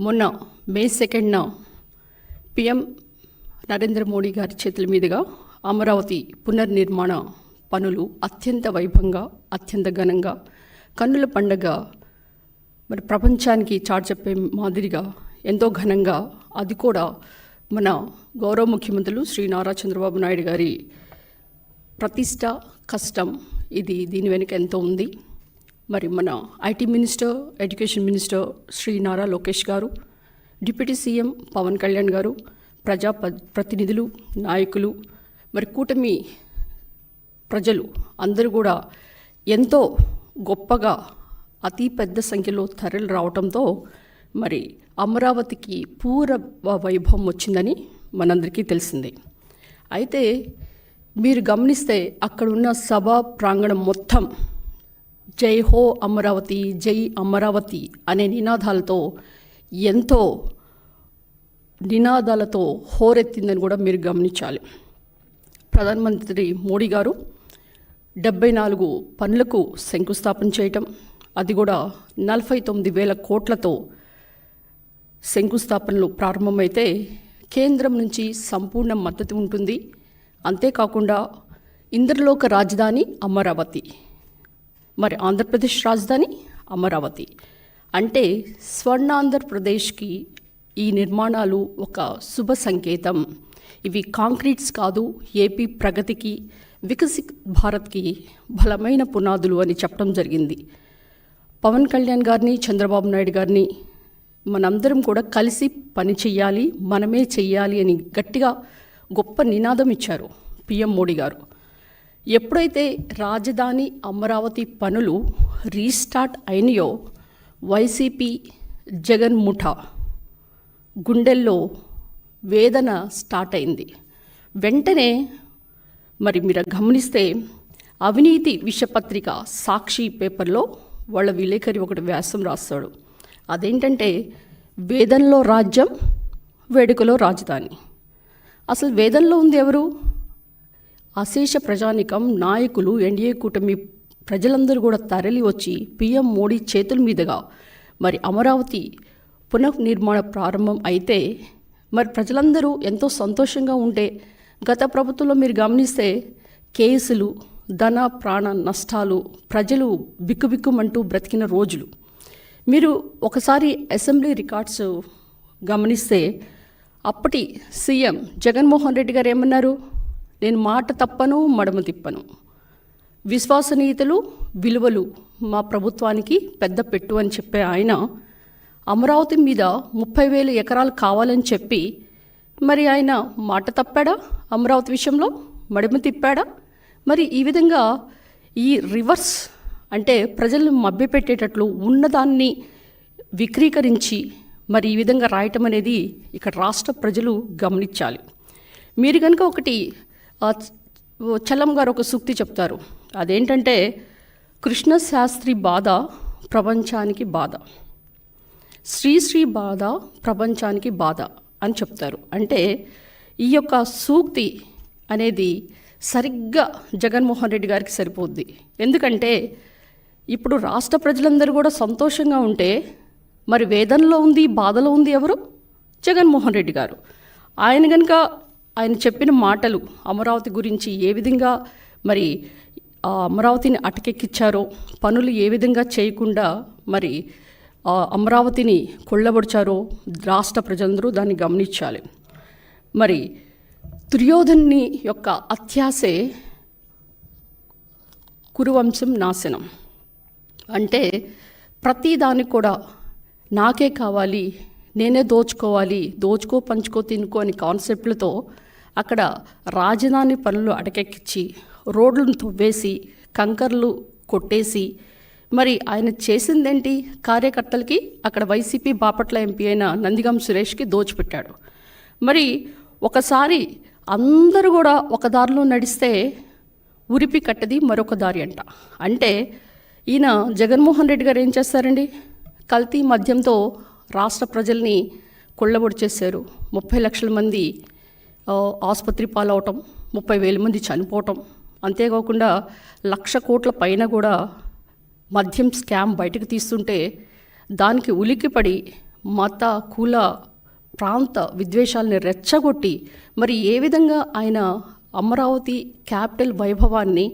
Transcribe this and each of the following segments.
మొన్న మే సెకండ్న పిఎం నరేంద్ర మోడీ గారి చేతుల మీదుగా అమరావతి పునర్నిర్మాణ పనులు అత్యంత వైభవంగా అత్యంత ఘనంగా కన్నుల పండగ మరి ప్రపంచానికి చాటి చెప్పే మాదిరిగా ఎంతో ఘనంగా అది కూడా మన గౌరవ ముఖ్యమంత్రులు శ్రీ నారా చంద్రబాబు నాయుడు గారి ప్రతిష్ట కష్టం ఇది దీని వెనుక ఎంతో ఉంది. మరి మన IT minister education minister Shri Nara Lokesh గారు డిప్యూటీ సీఎం పవన్ కళ్యాణ్ గారు ప్రజా ప్రతినిధులు నాయకులు మరి కూటమి ప్రజలు అందరూ కూడా ఎంతో గొప్పగా అతి పెద్ద సంఖ్యలో తరలి రావటంతో మరి అమరావతికి పూర్వ వైభవం వచ్చిందని మనందరికీ తెలిసిందే. అయితే మీరు గమనిస్తే అక్కడున్న సభా ప్రాంగణం మొత్తం జై హో అమరావతి జై అమరావతి అనే నినాదాలతో ఎంతో నినాదాలతో హోరెత్తిందని కూడా మీరు గమనించాలి. ప్రధానమంత్రి మోడీ గారు డెబ్బై నాలుగు పనులకు శంకుస్థాపన చేయటం అది కూడా నలభై తొమ్మిది వేల కోట్లతో శంకుస్థాపనలు ప్రారంభమైతే కేంద్రం నుంచి సంపూర్ణ మద్దతు ఉంటుంది. అంతేకాకుండా ఇంద్రలోక రాజధాని అమరావతి. మరి ఆంధ్రప్రదేశ్ రాజధాని అమరావతి. అంటే స్వర్ణాంధ్రప్రదేశ్కి ఈ నిర్మాణాలు ఒక శుభ సంకేతం. ఇవి కాంక్రీట్స్ కాదు ఏపీ ప్రగతికి వికసిత్ భారత్కి బలమైన పునాదులు అని చెప్పడం జరిగింది. పవన్ కళ్యాణ్ గారిని చంద్రబాబు నాయుడు గారిని మనందరం కూడా కలిసి పని చెయ్యాలి మనమే చెయ్యాలి అని గట్టిగా గొప్ప నినాదం ఇచ్చారు పిఎం మోడీ గారు. ఎప్పుడైతే రాజధాని అమరావతి పనులు రీస్టార్ట్ అయినాయో వైసీపీ జగన్ ముఠా గుండెల్లో వేదన స్టార్ట్ అయింది. వెంటనే మరి మీరు గమనిస్తే అవినీతి విషపత్రిక సాక్షి పేపర్లో వాళ్ళ విలేకరి ఒకటి వ్యాసం రాస్తాడు. అదేంటంటే వేదంలో రాజ్యం వేడుకలో రాజధాని. అసలు వేదంలో ఉంది ఎవరు? అశేష ప్రజానికం నాయకులు ఎన్డీఏ కూటమి ప్రజలందరూ కూడా తరలి వచ్చి పీఎం మోడీ చేతుల మీదుగా మరి అమరావతి పునర్నిర్మాణ ప్రారంభం అయితే మరి ప్రజలందరూ ఎంతో సంతోషంగా ఉంటే గత ప్రభుత్వంలో మీరు గమనిస్తే కేసులు ధన ప్రాణ నష్టాలు ప్రజలు బిక్కుబిక్కుమంటూ బ్రతికిన రోజులు. మీరు ఒకసారి అసెంబ్లీ రికార్డ్స్ గమనిస్తే అప్పటి సీఎం జగన్మోహన్ రెడ్డి గారు ఏమన్నారు? నేను మాట తప్పను మడమ తిప్పను. విశ్వసనీయతలు విలువలు మా ప్రభుత్వానికి పెద్ద పెట్టు అని చెప్పే ఆయన అమరావతి మీద ముప్పై వేల ఎకరాలు కావాలని చెప్పి మరి ఆయన మాట తప్పాడా? అమరావతి విషయంలో మడిమ తిప్పాడా? మరి ఈ విధంగా ఈ రివర్స్ అంటే ప్రజలను మభ్యపెట్టేటట్లు ఉన్నదాన్ని విక్రీకరించి మరి ఈ విధంగా రాయటం అనేది ఇక్కడ రాష్ట్ర ప్రజలు గమనించాలి. మీరు కనుక ఒకటి చల్లం గారు ఒక సూక్తి చెప్తారు. అదేంటంటే కృష్ణ శాస్త్రి బాధ ప్రపంచానికి బాధ. శ్రీశ్రీ బాధ ప్రపంచానికి బాధ అని చెప్తారు. అంటే ఈ యొక్క సూక్తి అనేది సరిగ్గా జగన్మోహన్ రెడ్డి గారికి సరిపోద్ది. ఎందుకంటే ఇప్పుడు రాష్ట్ర ప్రజలందరూ కూడా సంతోషంగా ఉంటే మరి వేదనలో ఉంది బాధలో ఉంది ఎవరు? జగన్మోహన్ రెడ్డి గారు. ఆయన కనుక ఆయన చెప్పిన మాటలు అమరావతి గురించి ఏ విధంగా మరి ఆ అమరావతిని అటకెక్కిచ్చారో పనులు ఏ విధంగా చేయకుండా మరి ఆ అమరావతిని కొల్లబడిచారో రాష్ట్ర ప్రజలందరూ దాన్ని గమనించాలి. మరి దుర్యోధన్ని యొక్క అత్యాసే కురువంశం నాశనం. అంటే ప్రతిదానికి కూడా నాకే కావాలి నేనే దోచుకోవాలి దోచుకో పంచుకో తినుకో అని కాన్సెప్ట్లతో అక్కడ రాజధాని పనులు అటకెక్కించి రోడ్లను తువ్వేసి కంకర్లు కొట్టేసి మరి ఆయన చేసిందేంటి? కార్యకర్తలకి అక్కడ వైసీపీ బాపట్ల ఎంపీ అయిన నందిగం సురేష్కి దోచిపెట్టాడు. మరి ఒకసారి అందరూ కూడా ఒక దారిలో నడిస్తే ఉరిపి కట్టది మరొక దారి అంట. అంటే ఈయన జగన్మోహన్ రెడ్డి గారు ఏం చేస్తారండి? కల్తీ మద్యంతో రాష్ట్ర ప్రజల్ని కొళ్ళబొడి చేశారు ముప్పై లక్షల మంది ఆసుపత్రి పాలవటం ముప్పై వేల మంది చనిపోవటం అంతేకాకుండా లక్ష కోట్ల పైన కూడా మద్యం స్కామ్ బయటకు తీస్తుంటే దానికి ఉలిక్కిపడి మత కుల ప్రాంత విద్వేషాలని రెచ్చగొట్టి మరి ఏ విధంగా ఆయన అమరావతి క్యాపిటల్ వైభవాన్ని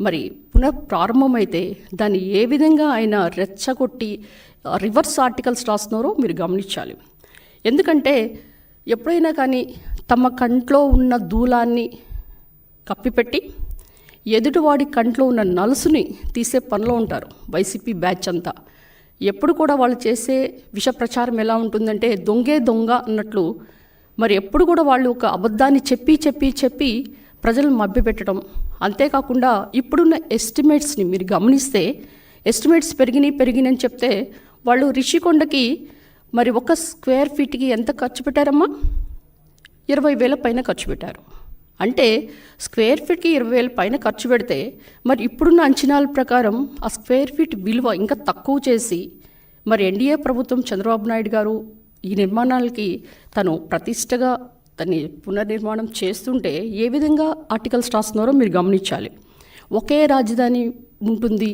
మరి పునః ప్రారంభమైతే దాన్ని ఏ విధంగా ఆయన రెచ్చగొట్టి రివర్స్ ఆర్టికల్స్ రాస్తున్నారో మీరు గమనించాలి. ఎందుకంటే ఎప్పుడైనా కానీ తమ కంట్లో ఉన్న దూలాన్ని కప్పిపెట్టి ఎదుటివాడి కంట్లో ఉన్న నలుసుని తీసే పనిలో ఉంటారు. వైసీపీ బ్యాచ్ అంతా. ఎప్పుడు కూడా వాళ్ళు చేసే విష ప్రచారం ఎలా ఉంటుందంటే దొంగే దొంగ అన్నట్లు. మరి ఎప్పుడు కూడా వాళ్ళు ఒక అబద్ధాన్ని చెప్పి చెప్పి చెప్పి ప్రజలను మభ్యపెట్టడం. అంతేకాకుండా ఇప్పుడున్న ఎస్టిమేట్స్ని మీరు గమనిస్తే ఎస్టిమేట్స్ పెరిగినాయి పెరిగినని చెప్తే వాళ్ళు రిషికొండకి మరి ఒక స్క్వేర్ ఫీట్కి ఎంత ఖర్చు పెట్టారమ్మా? ఇరవై వేల పైన ఖర్చు పెట్టారు. అంటే స్క్వేర్ ఫీట్కి ఇరవై వేల పైన ఖర్చు పెడితే మరి ఇప్పుడున్న అంచనాల ప్రకారం ఆ స్క్వేర్ ఫీట్ విలువ ఇంకా తక్కువ చేసి మరి ఎన్డీఏ ప్రభుత్వం చంద్రబాబు నాయుడు గారు ఈ నిర్మాణాలకి తను ప్రతిష్టగా దాన్ని పునర్నిర్మాణం చేస్తుంటే ఏ విధంగా ఆర్టికల్స్ రాస్తున్నారో మీరు గమనించాలి. ఒకే రాజధాని ఉంటుంది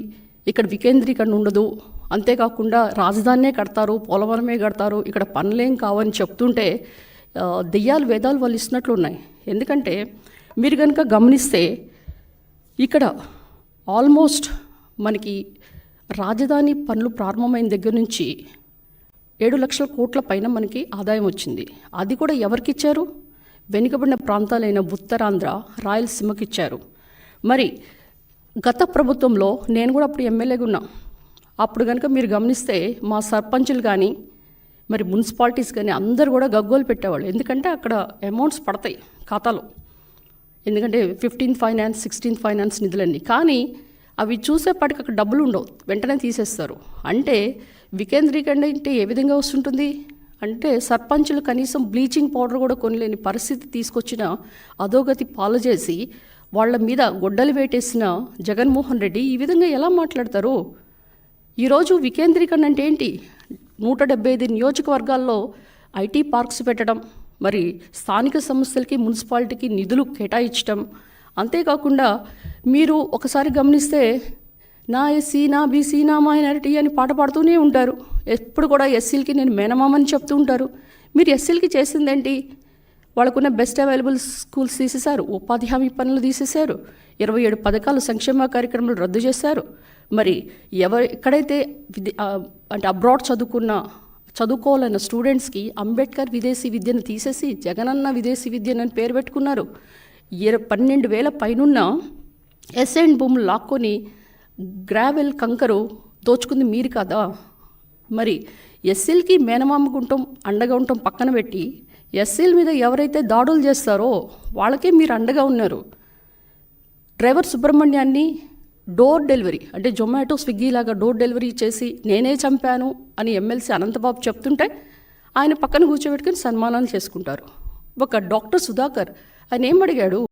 ఇక్కడ వికేంద్రీకరణ ఉండదు. అంతేకాకుండా రాజధానినే కడతారు పోలవరమే కడతారు ఇక్కడ పనులేం కావని చెప్తుంటే దెయ్యాలు వేదాలు వాళ్ళు ఇస్తున్నట్లు ఉన్నాయి. ఎందుకంటే మీరు కనుక గమనిస్తే ఇక్కడ ఆల్మోస్ట్ మనకి రాజధాని పనులు ప్రారంభమైన దగ్గర నుంచి ఏడు లక్షల కోట్ల పైన మనకి ఆదాయం వచ్చింది. అది కూడా ఎవరికి ఇచ్చారు వెనుకబడిన ప్రాంతాలైన ఉత్తరాంధ్ర రాయలసీమకి ఇచ్చారు మరి గత ప్రభుత్వంలో నేను కూడా అప్పుడు ఎమ్మెల్యేగా ఉన్నా. అప్పుడు కనుక మీరు గమనిస్తే మా సర్పంచులు కానీ మరి మున్సిపాలిటీస్ కానీ అందరు కూడా గగ్గోలు పెట్టేవాళ్ళు. ఎందుకంటే అక్కడ అమౌంట్స్ పడతాయి ఖాతాలో. ఎందుకంటే ఫిఫ్టీన్ ఫైనాన్స్ సిక్స్టీన్ ఫైనాన్స్ నిధులన్నీ. కానీ అవి చూసేపాటికి అక్కడ డబ్బులు ఉండవు. వెంటనే తీసేస్తారు. అంటే వికేంద్రీకరణ అంటే ఏ విధంగా వస్తుంటుంది? అంటే సర్పంచులు కనీసం బ్లీచింగ్ పౌడర్ కూడా కొనలేని పరిస్థితి తీసుకొచ్చిన అధోగతి పాలు చేసి వాళ్ళ మీద గొడ్డలు వేటేసిన జగన్మోహన్ రెడ్డి ఈ విధంగా ఎలా మాట్లాడతారు? ఈరోజు వికేంద్రీకరణ అంటే ఏంటి? నూట డెబ్బై ఐదు నియోజకవర్గాల్లో ఐటీ పార్క్స్ పెట్టడం మరి స్థానిక సంస్థలకి మున్సిపాలిటీకి నిధులు కేటాయించడం. అంతేకాకుండా మీరు ఒకసారి గమనిస్తే నా ఎస్సీ నా బీసీ నా మైనారిటీ అని పాట పాడుతూనే ఉంటారు. ఎప్పుడు కూడా ఎస్సీలకి నేను మేనమామని చెప్తూ ఉంటారు. మీరు ఎస్సీలకి చేసిందేంటి? వాళ్ళకున్న బెస్ట్ అవైలబుల్ స్కూల్స్ తీసేశారు. ఉపాధి హామీ పనులు తీసేశారు. ఇరవై ఏడు పథకాలు సంక్షేమ కార్యక్రమాలు రద్దు చేశారు. మరి ఎవరు ఎక్కడైతే విద్య అంటే అబ్రాడ్ చదువుకున్న చదువుకోవాలన్న స్టూడెంట్స్కి అంబేద్కర్ విదేశీ విద్యను తీసేసి జగనన్న విదేశీ విద్యను అని పేరు పెట్టుకున్నారు. ఇర పన్నెండు వేల పైనున్న ఎస్ఎండ్ భూములు లాక్కొని గ్రావెల్ కంకరు దోచుకుంది మీరు కదా? మరి ఎస్సీలకి మేనమామకుంటాం అండగా ఉండటం పక్కన పెట్టి ఎస్సీల మీద ఎవరైతే దాడులు చేస్తారో వాళ్ళకే మీరు అండగా ఉన్నారు. డ్రైవర్ సుబ్రహ్మణ్యాన్ని డోర్ డెలివరీ అంటే జొమాటో స్విగ్గీ లాగా డోర్ డెలివరీ చేసి నేనే చంపాను అని ఎమ్మెల్సీ అనంతబాబు చెప్తుంటే ఆయన పక్కన కూర్చోబెట్టుకుని సన్మానాలు చేసుకుంటారు. ఒక డాక్టర్ సుధాకర్ ఆయన ఏం అడిగాడు?